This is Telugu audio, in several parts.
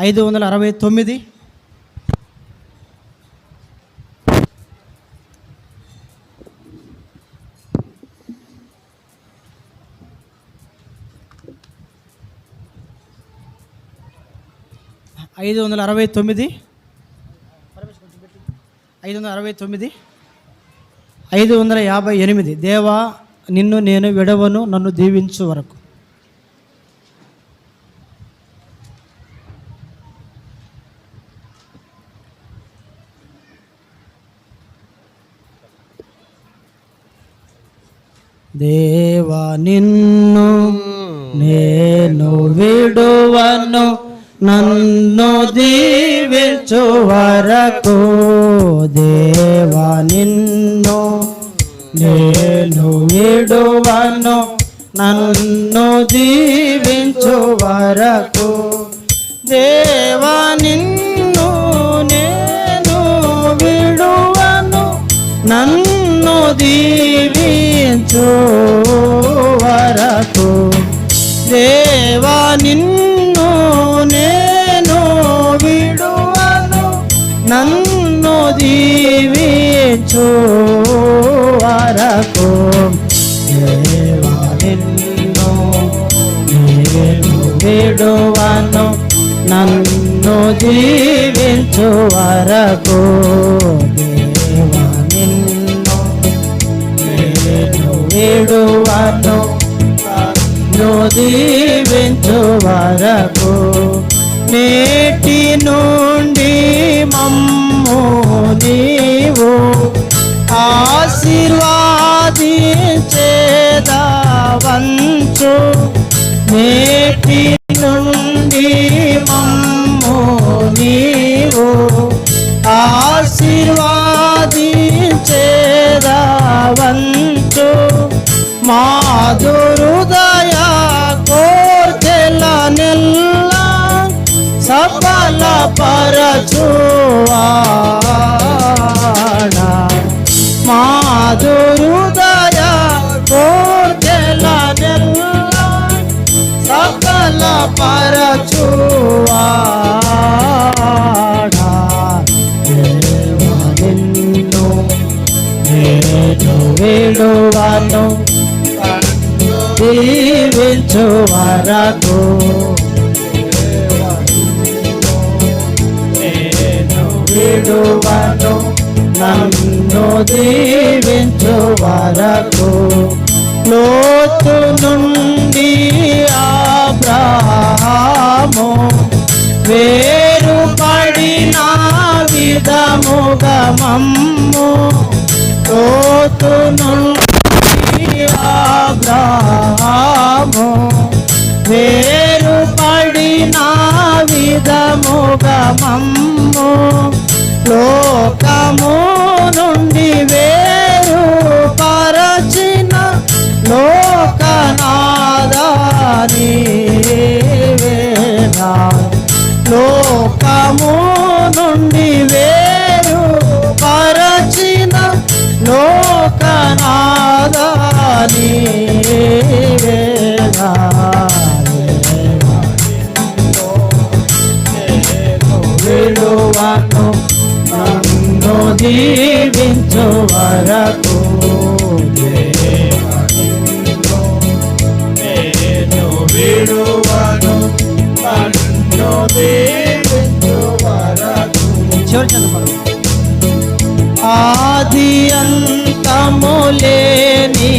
ఐదు వందల అరవై తొమ్మిది. ఐదు వందల అరవై తొమ్మిది. ఐదు వందల అరవై తొమ్మిది. ఐదు వందల యాభై ఎనిమిది. దేవా నిన్ను నేను విడవను నన్ను దీవించు వరకు. దేవా నిన్ను నేను విడువను నన్ను దీవించు వరకు. దేవా నిన్ను నేను విడువను నన్ను దీవించు వరకు. దేవా దీవించు వరకు దేవా నిన్ను నేను విడువను నన్ను దీవించు వరకు దేవా నిన్ను నేను విడువను నన్ను దీవించు వరకు నేను విడువను నన్ను దీవించు వరకు. నేటి నుండి మమ్ము నీవు ఆశీర్వాది ఆశీర్వాదించేదావంచు. నేటి నుండి మమ్ము నీవు మాధురుదయ కోర్చెల నెల్ల సఫల పరచువాడా. మాధురుదయ కోర్చెల నెల్ల సకల పరచువాడా. దేవా నిన్ను దీవించు వరకు నేను విడువను నన్ను దీవించు వరకు లోతు నుండి ఆబ్రహాము వేరు పడిన విధముగమం దీవించు వరకు. నేను విడువను నన్ను దీవించు వరకు. చివరి చదువు ఆది అంతము లేని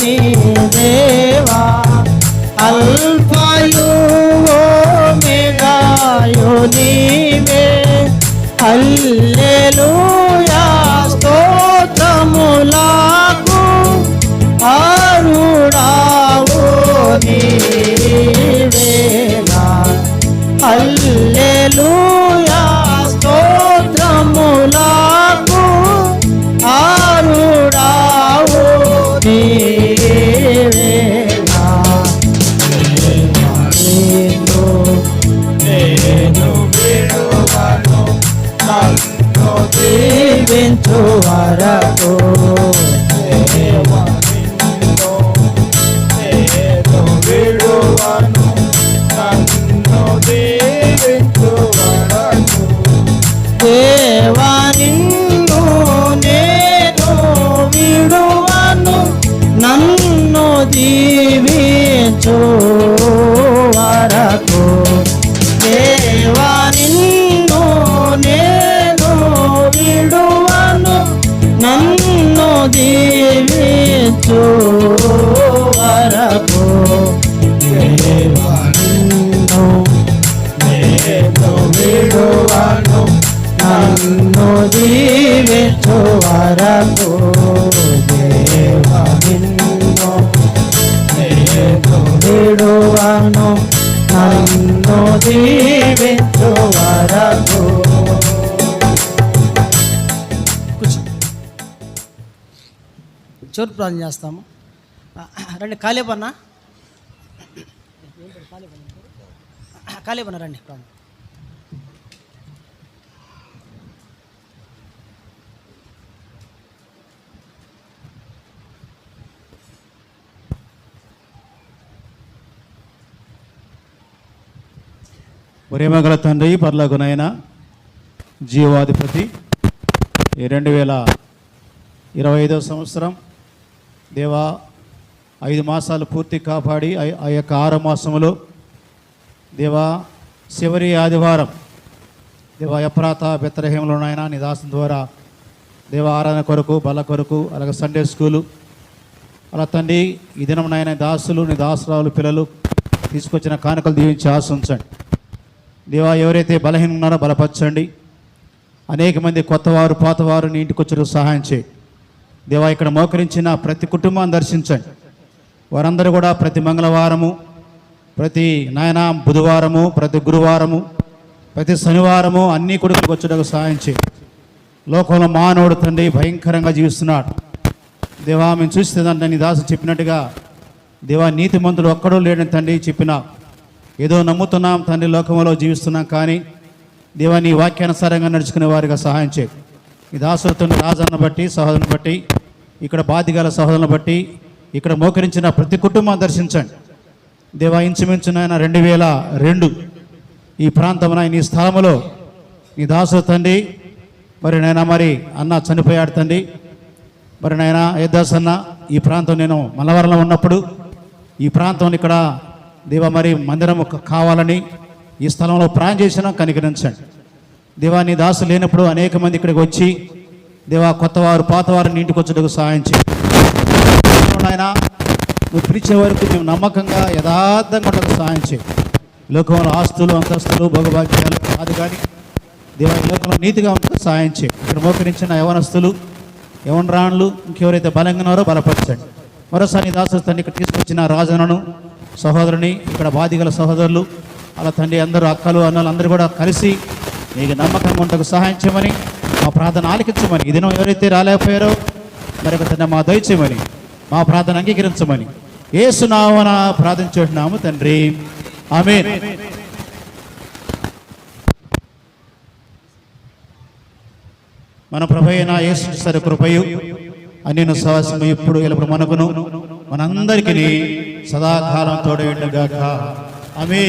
లేని దేవా అల్ఫయు ఓమెగాయు నీవే. నేను విడువను నన్ను దీవించు. వరకు దేవా దీవించు వరకు దేవా నేను విడువను నన్ను దీవించు వరకు దేవా నిన్ను నేను విడువను నన్ను దీవించు వరకు చోటు ప్రార్థన చేస్తాము. రండి కాలేపన్న. కాలేపన్న రండి ప్రార్థన ప్రేమగల తండ్రి పర్లగునైన జీవాధిపతి. రెండు వేల ఇరవై ఐదవ సంవత్సరం దేవా ఐదు మాసాలు పూర్తి కాపాడి ఆ- యొక్క ఆరు మాసంలో దేవా చివరి ఆదివారం దేవా ఎప్రాత బెత్తరహేంలో నాయన నీ దాసం ద్వారా దేవ ఆరాధన కొరకు బల కొరకు అలాగే సండే స్కూలు అలా తండ్రి ఈ దినం నాయన దాసులు నీ దాసురాలు పిల్లలు తీసుకొచ్చిన కానుకలు దీవించి ఆశించండి. దేవా ఎవరైతే బలహీన ఉన్నారో బలపరచండి. అనేక మంది కొత్తవారు పాతవారు నీ ఇంటికి వచ్చి సహాయం చేయి దేవా ఇక్కడ మోకరించిన ప్రతి కుటుంబాన్ని దర్శించండి. వారందరూ కూడా ప్రతి మంగళవారము ప్రతి నాయన బుధవారము ప్రతి గురువారము ప్రతి శనివారము అన్ని కొడుకులకు వచ్చేటకు సహాయం చేయి. లోకంలో మానవుడు తండ్రి భయంకరంగా జీవిస్తున్నాడు. దేవా మేము చూస్తే నీ దాసు చెప్పినట్టుగా దేవా నీతి మంతుడు ఒక్కడూ లేడని తండ్రి చెప్పిన ఏదో నమ్ముతున్నాం తండ్రి లోకంలో జీవిస్తున్నాం కానీ దేవా నీ వాక్యానుసారంగా నడుచుకునే వారిగా సహాయం చేయి. ఈ దాసులతో రాజాన్ని బట్టి సహోదరుని బట్టి ఇక్కడ బాధిగాల సహోదరులను బట్టి ఇక్కడ మోకరించిన ప్రతి కుటుంబం దర్శించండి. దేవా ఇంచుమించు ఆయన రెండు వేల రెండు ఈ ప్రాంతమున నీ స్థలములో నీ దాసు తండ్రి మరి నాయన మరి అన్న చనిపోయాడు తండ్రి మరి నాయన యద్దాస్ అన్న ఈ ప్రాంతం నేను మలవరంలో ఉన్నప్పుడు ఈ ప్రాంతం ఇక్కడ దేవా మరి మందిరం ఒక కావాలని ఈ స్థలంలో ప్రాణం చేసినా కనికరించండి. దేవా నీ దాసు లేనప్పుడు అనేక మంది ఇక్కడికి వచ్చి దేవా కొత్తవారు పాతవారిని ఇంటికి వచ్చేందుకు సహాయం చేయి. నాయన నువ్వు పిలిచే వరకు మేము నమ్మకంగా యథార్థంగా ఉండకు సహాయం చేయి. లోకంలో ఆస్తులు అంతస్తులు భోగభాగ్యాలు కాదు కానీ దేవా లోకంలో నీతిగా ఉండకు సహాయం చేయి. ఇక్కడ మోకరించిన యవనస్తులు యవనరాణులు ఇంకెవరైతే బలంగా ఉన్నారో బలపరచండి. మరోసారి నీ దాసు తండ్రి ఇక్కడ తీసుకొచ్చిన రాజనను సహోదరుని ఇక్కడ బాధిగల సహోదరులు అలా తండ్రి అందరూ అక్కలు అన్నలు అందరూ కూడా కలిసి నీకు నమ్మకంగా ఉండకు సహాయం చేయమని మా ప్రార్థన ఆలకించమని ఈ దినం ఎవరైతే రాలేకపోయారో మరొక తండ్రి మా దయచేయమని మా ప్రార్థన అంగీకరించమని. ఏసునామన ప్రార్థించున్నాము తండ్రి. ఆమె మన ప్రభు అయిన యేసు కృపయు అన్నిను సహసము ఇప్పుడు ఎలుపు మనకును మనందరికీ సదాకాలం తోడేండుగాక ఆమె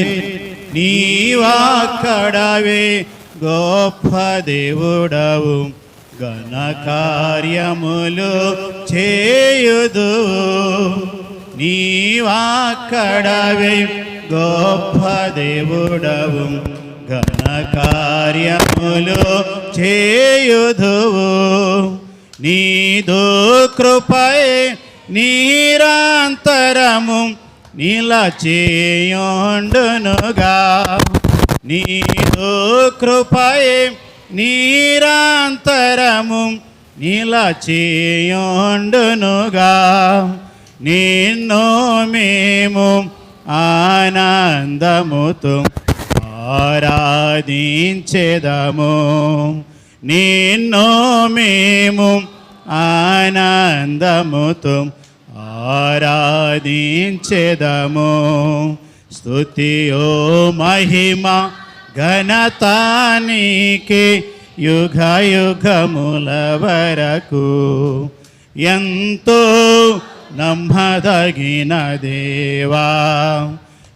నీవాక్కడవే గొప్ప దేవుడవు ఘన కార్యములు చేయుదు. నీవాక్కడవే గొప్ప దేవుడవు ఘన కార్యములు చేయుదువు నీదు కృపై నీరాంతరము నిలచేయుండునుగా నీదు కృపయే నీరాంతరము నిలచేయుండునుగా నిన్ను మేము ఆనందముతు ఆరాధించెదము. నిన్ను మేము ఆనందముతు ఆరాధించెదము. స్తుతియో మహిమ ఘనతానికి యుగ యుగముల వరకు ఎంతో నమ్మదగిన దేవా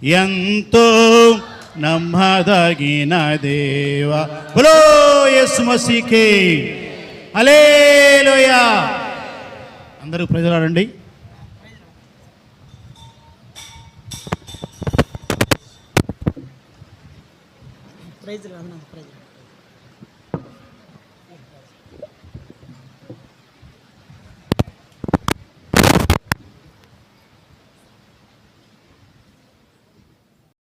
ఎంతో నమ్మదగిన దేవా. బలో యేసు మసీకే హల్లెలూయా. అందరూ ప్రజలాడండి. ప్రైజ్ రాదు నాకు ప్రైజ్